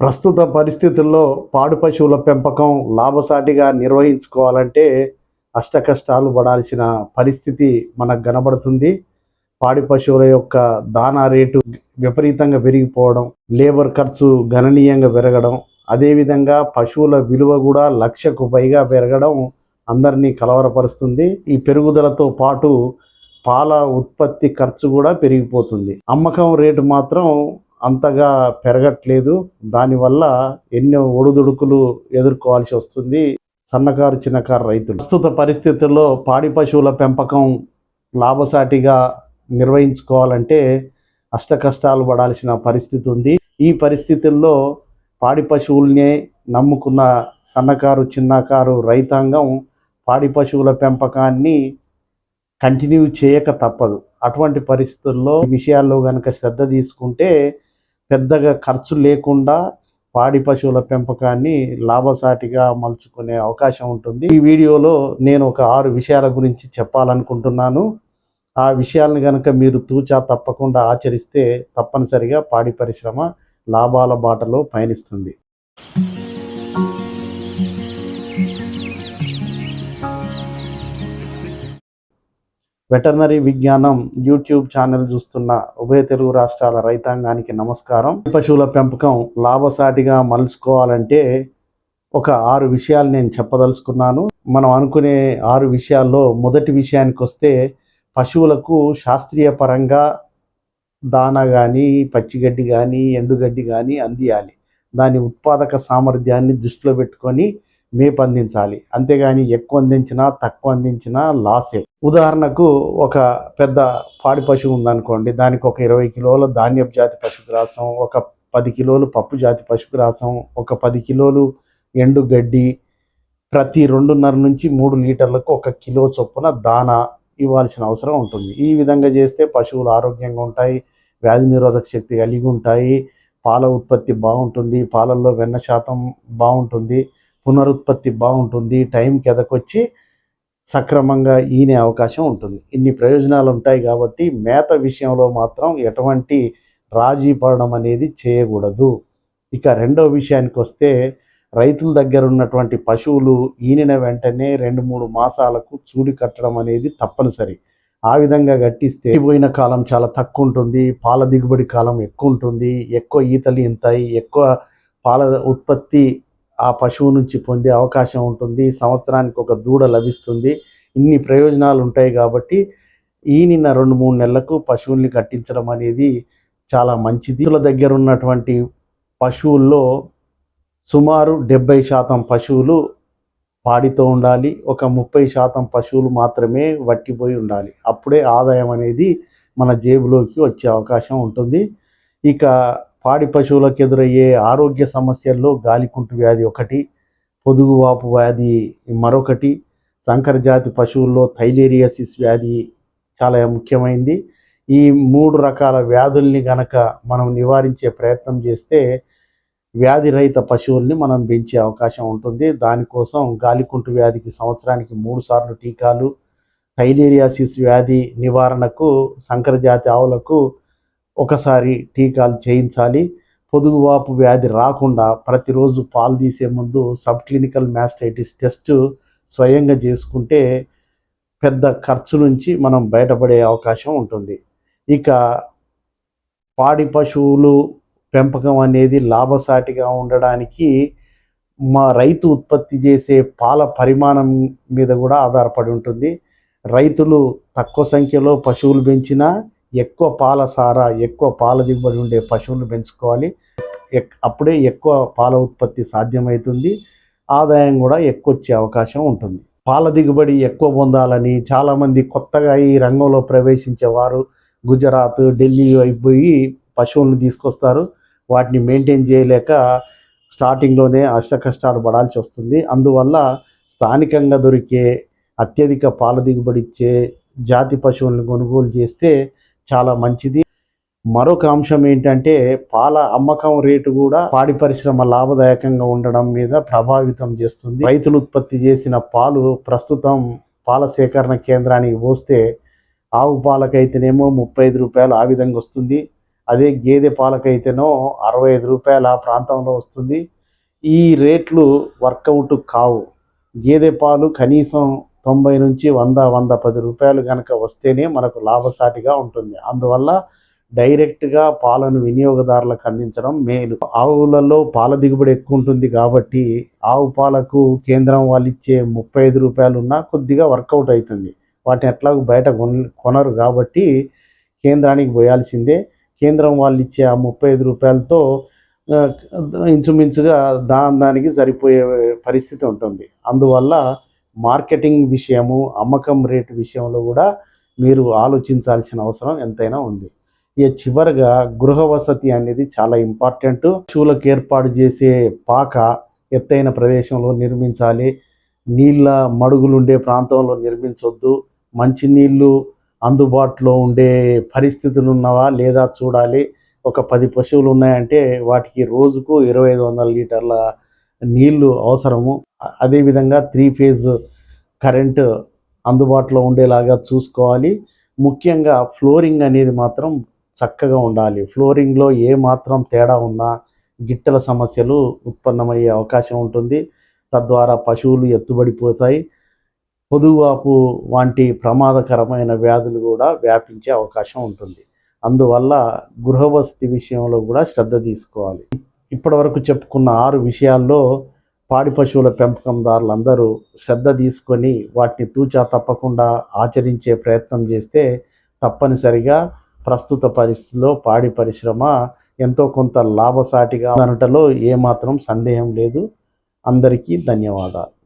ప్రస్తుత పరిస్థితుల్లో పాడు పశువుల పెంపకం లాభసాటిగా నిర్వహించుకోవాలంటే అష్టకష్టాలు పడాల్సిన పరిస్థితి మనకు కనబడుతుంది. పాడి పశువుల యొక్క దానా రేటు విపరీతంగా పెరిగిపోవడం లేబర్ ఖర్చు గణనీయంగా పెరగడం అదేవిధంగా పశువుల విలువ కూడా లక్షకు పైగా పెరగడం అందరినీ కలవరపరుస్తుంది. ఈ పెరుగుదలతో పాటు పాల ఉత్పత్తి ఖర్చు కూడా పెరిగిపోతుంది. అమ్మకం రేటు మాత్రం అంతగా పెరగట్లేదు. దానివల్ల ఎన్నో ఒడిదుడుకులు ఎదుర్కోవాల్సి వస్తుంది. సన్నకారు చిన్నకారు రైతులు. ప్రస్తుత పరిస్థితుల్లో పాడి పశువుల పెంపకం లాభసాటిగా నిర్వహించుకోవాలంటే అష్ట కష్టాలు పడాల్సిన పరిస్థితి ఉంది. ఈ పరిస్థితుల్లో పాడి పశువుల్నే నమ్ముకున్న సన్నకారు చిన్నకారు రైతాంగం పాడి పశువుల పెంపకాన్ని కంటిన్యూ చేయక తప్పదు. అటువంటి పరిస్థితుల్లో విషయాల్లో కనుక శ్రద్ధ తీసుకుంటే పెద్దగా ఖర్చు లేకుండా పాడి పశువుల పెంపకాన్ని లాభసాటిగా మలుచుకునే అవకాశం ఉంటుంది. ఈ వీడియోలో నేను ఒక ఆరు విషయాల గురించి చెప్పాలనుకుంటున్నాను. ఆ విషయాలను కనుక మీరు తూచా తప్పకుండా ఆచరిస్తే తప్పనిసరిగా పాడి పరిశ్రమ లాభాల బాటలో పయనిస్తుంది. వెటర్నరీ విజ్ఞానం యూట్యూబ్ ఛానల్ చూస్తున్న ఉభయ తెలుగు రాష్ట్రాల రైతాంగానికి నమస్కారం. పశువుల పెంపకం లాభసాటిగా మలుచుకోవాలంటే ఒక ఆరు విషయాలు నేను చెప్పదలుచుకున్నాను. మనం అనుకునే ఆరు విషయాల్లో మొదటి విషయానికి వస్తే పశువులకు శాస్త్రీయ పరంగా దానా కానీ పచ్చిగడ్డి కానీ ఎండుగడ్డి కానీ అందియాలి. దాని ఉత్పాదక సామర్థ్యాన్ని దృష్టిలో పెట్టుకొని మేపు అందించాలి అంతేగాని ఎక్కువ అందించినా తక్కువ అందించినా లాసే. ఉదాహరణకు ఒక పెద్ద పాడి పశువు ఉందనుకోండి దానికి ఒక ఇరవై కిలోల ధాన్యపు జాతి పశుగ్రాసం ఒక పది కిలోలు పప్పు జాతి పశుగ్రాసం ఒక పది కిలోలు ఎండు గడ్డి ప్రతి రెండున్నర నుంచి మూడు లీటర్లకు ఒక కిలో చొప్పున దానా ఇవ్వాల్సిన అవసరం ఉంటుంది. ఈ విధంగా చేస్తే పశువులు ఆరోగ్యంగా ఉంటాయి వ్యాధి నిరోధక శక్తి కలిగి ఉంటాయి పాల ఉత్పత్తి బాగుంటుంది పాలల్లో వెన్న శాతం బాగుంటుంది. పునరుత్పత్తి బాగుంటుంది టైంకి ఎదకొచ్చి సక్రమంగా ఈనే అవకాశం ఉంటుంది. ఇన్ని ప్రయోజనాలు ఉంటాయి కాబట్టి మేత విషయంలో మాత్రం ఎటువంటి రాజీ పడడం అనేది చేయకూడదు. ఇక రెండవ విషయానికి వస్తే రైతుల దగ్గర ఉన్నటువంటి పశువులు ఈనిన వెంటనే రెండు మూడు మాసాలకు చూడి కట్టడం అనేది తప్పనిసరి. ఆ విధంగా గట్టిస్తే పోయిన కాలం చాలా తక్కువ ఉంటుంది పాల దిగుబడి కాలం ఎక్కువ ఉంటుంది ఎక్కువ ఈతలు ఇంతాయి ఎక్కువ పాల ఉత్పత్తి ఆ పశువు నుంచి పొందే అవకాశం ఉంటుంది. సంవత్సరానికి ఒక దూడ లభిస్తుంది. ఇన్ని ప్రయోజనాలు ఉంటాయి కాబట్టి ఈనిన రెండు మూడు నెలలకు పశువుల్ని కట్టించడం అనేది చాలా మంచిది. రైతుల దగ్గర ఉన్నటువంటి పశువుల్లో సుమారు డెబ్బై శాతం పశువులు పాడితో ఉండాలి. ఒక ముప్పై శాతం పశువులు మాత్రమే వట్టిపోయి ఉండాలి. అప్పుడే ఆదాయం అనేది మన జేబులోకి వచ్చే అవకాశం ఉంటుంది. ఇక పాడి పశువులకు ఎదురయ్యే ఆరోగ్య సమస్యల్లో గాలికుంటు వ్యాధి ఒకటి పొదుగువాపు వ్యాధి మరొకటి సంకరజాతి పశువుల్లో థైలేరియాసిస్ వ్యాధి చాలా ముఖ్యమైంది. ఈ మూడు రకాల వ్యాధుల్ని గనక మనం నివారించే ప్రయత్నం చేస్తే వ్యాధి రహిత పశువుల్ని మనం పెంచే అవకాశం ఉంటుంది. దానికోసం గాలికుంటు వ్యాధికి సంవత్సరానికి మూడు సార్లు టీకాలు థైలేరియాసిస్ వ్యాధి నివారణకు సంకరజాతి ఆవులకు ఒకసారి టీకాలు చేయించాలి. పొదుగువాపు వ్యాధి రాకుండా ప్రతిరోజు పాలు తీసే ముందు సబ్ క్లినికల్ మ్యాస్టైటిస్ టెస్ట్ స్వయంగా చేసుకుంటే పెద్ద ఖర్చు నుంచి మనం బయటపడే అవకాశం ఉంటుంది. ఇక పాడి పశువులు పెంపకం అనేది లాభసాటిగా ఉండడానికి మా రైతు ఉత్పత్తి చేసే పాల పరిమాణం మీద కూడా ఆధారపడి ఉంటుంది. రైతులు తక్కువ సంఖ్యలో పశువులు పెంచినా ఎక్కువ పాల సారా ఎక్కువ పాల దిగుబడి ఉండే పశువులను పెంచుకోవాలి. ఎక్- అప్పుడే ఎక్కువ పాల ఉత్పత్తి సాధ్యమవుతుంది ఆదాయం కూడా ఎక్కువ వచ్చే అవకాశం ఉంటుంది. పాల దిగుబడి ఎక్కువ పొందాలని చాలామంది కొత్తగా ఈ రంగంలో ప్రవేశించేవారు గుజరాత్ ఢిల్లీ అయిపోయి పశువులను తీసుకొస్తారు. వాటిని మెయింటైన్ చేయలేక స్టార్టింగ్లోనే అష్ట కష్టాలు పడాల్సి వస్తుంది. అందువల్ల స్థానికంగా దొరికే అత్యధిక పాల దిగుబడి ఇచ్చే జాతి పశువులను కొనుగోలు చేస్తే చాలా మంచిది. మరొక అంశం ఏంటంటే పాల అమ్మకం రేటు కూడా పాడి పరిశ్రమ లాభదాయకంగా ఉండడం మీద ప్రభావితం చేస్తుంది. రైతులు ఉత్పత్తి చేసిన పాలు ప్రస్తుతం పాల సేకరణ కేంద్రానికి పోస్తే ఆవు పాలకైతేనేమో ముప్పై ఐదు రూపాయలు ఆ విధంగా వస్తుంది. అదే గేదె పాలకైతేనో అరవై ఐదు రూపాయల ఆ ప్రాంతంలో వస్తుంది. ఈ రేట్లు వర్కౌట్ కావు. గేదె పాలు కనీసం తొంభై నుంచి వంద వంద పది రూపాయలు కనుక వస్తేనే మనకు లాభసాటిగా ఉంటుంది. అందువల్ల డైరెక్ట్గా పాలను వినియోగదారులకు అందించడం మేలు. ఆవులలో పాల దిగుబడి ఎక్కువ ఉంటుంది కాబట్టి ఆవు పాలకు కేంద్రం వాళ్ళు ఇచ్చే ముప్పై ఐదు రూపాయలు ఉన్నా కొద్దిగా వర్కౌట్ అవుతుంది వాటిని ఎట్లాగూ బయట కొన కొనరు కాబట్టి కేంద్రానికి పోయాల్సిందే. కేంద్రం వాళ్ళు ఇచ్చే ఆ ముప్పై ఐదు రూపాయలతో ఇంచుమించుగా దాని దానికి సరిపోయే పరిస్థితి ఉంటుంది. అందువల్ల మార్కెటింగ్ విషయము అమ్మకం రేటు విషయంలో కూడా మీరు ఆలోచించాల్సిన అవసరం ఎంతైనా ఉంది. ఇక చివరగా గృహ వసతి అనేది చాలా ఇంపార్టెంట్. పశువులకు ఏర్పాటు చేసే పాక ఎత్తైన ప్రదేశంలో నిర్మించాలి. నీళ్ళ మడుగులు ఉండే ప్రాంతంలో నిర్మించొద్దు. మంచినీళ్ళు అందుబాటులో ఉండే పరిస్థితులు ఉన్నవా లేదా చూడాలి. ఒక పది పశువులు ఉన్నాయంటే వాటికి రోజుకు ఇరవై ఐదు వందల లీటర్ల నీళ్ళు అవసరము. అదేవిధంగా త్రీ ఫేజ్ కరెంటు అందుబాటులో ఉండేలాగా చూసుకోవాలి. ముఖ్యంగా ఫ్లోరింగ్ అనేది మాత్రం చక్కగా ఉండాలి. ఫ్లోరింగ్లో ఏ మాత్రం తేడా ఉన్నా గిట్టల సమస్యలు ఉత్పన్నమయ్యే అవకాశం ఉంటుంది. తద్వారా పశువులు ఎత్తుబడిపోతాయి. పొదువాపు వంటి ప్రమాదకరమైన వ్యాధులు కూడా వ్యాపించే అవకాశం ఉంటుంది. అందువల్ల గృహవసతి విషయంలో కూడా శ్రద్ధ తీసుకోవాలి. ఇప్పటివరకు చెప్పుకున్న ఆరు విషయాల్లో పాడి పశువుల పెంపకందారులందరూ శ్రద్ధ తీసుకొని వాటిని తూచా తప్పకుండా ఆచరించే ప్రయత్నం చేస్తే తప్పనిసరిగా ప్రస్తుత పరిస్థితిలో పాడి పరిశ్రమ ఎంతో కొంత లాభసాటిగా అనటలో ఏమాత్రం సందేహం లేదు. అందరికీ ధన్యవాదాలు.